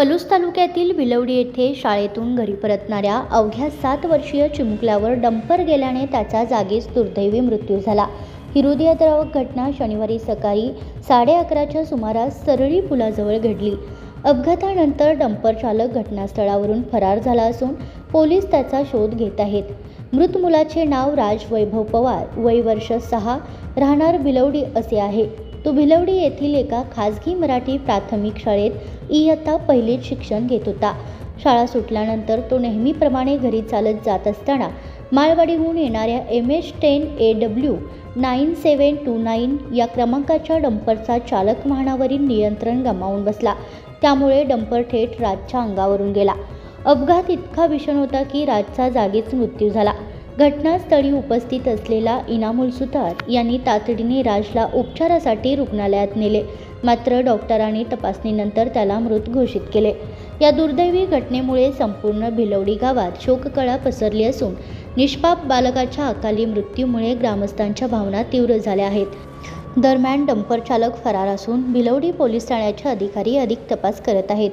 पलूस तालुक्यातील विलवडी येथे शाळेतून घरी परतणाऱ्या अवघ्या सात वर्षीय चिमुकल्यावर डंपर गेल्याने त्याचा जागीच दुर्दैवी मृत्यू झाला. ही हृदयद्रावक घटना शनिवारी सकाळी साडे अकराच्या सुमारास सरळी पुलाजवळ घडली. अपघातानंतर डंपर चालक घटनास्थळावरून फरार झाला असून पोलीस त्याचा शोध घेत आहेत. मृत मुलाचे नाव राज वैभव पवार वय वर्ष सहा राहणार बिलवडी असे आहे. तो भिलवडी येथील एका खाजगी मराठी प्राथमिक शाळेत इयत्ता पहिलीत शिक्षण घेत होता. शाळा सुटल्यानंतर तो नेहमीप्रमाणे घरी चालत जात असताना माळवाडीहून येणाऱ्या M H ten A W nine seven two nine या क्रमांकाच्या डंपरचा चालक वाहनावरील नियंत्रण गमावून बसला. त्यामुळे डंपर थेट राजच्या अंगावरून गेला. अपघात इतका भीषण होता की राजचा जागीच मृत्यू झाला. घटनास्थळी उपस्थित असलेला इनामुल सुतार यांनी तातडीने राजला उपचारासाठी रुग्णालयात नेले. मात्र डॉक्टरांनी तपासणीनंतर त्याला मृत घोषित केले. या दुर्दैवी घटनेमुळे संपूर्ण भिलवडी गावात शोककळा पसरली असून निष्पाप बालकाच्या अकाली मृत्यूमुळे ग्रामस्थांच्या भावना तीव्र झाल्या आहेत. दरम्यान डंपर चालक फरार असून भिलवडी पोलीस ठाण्याचे अधिकारी अधिक तपास करत आहेत.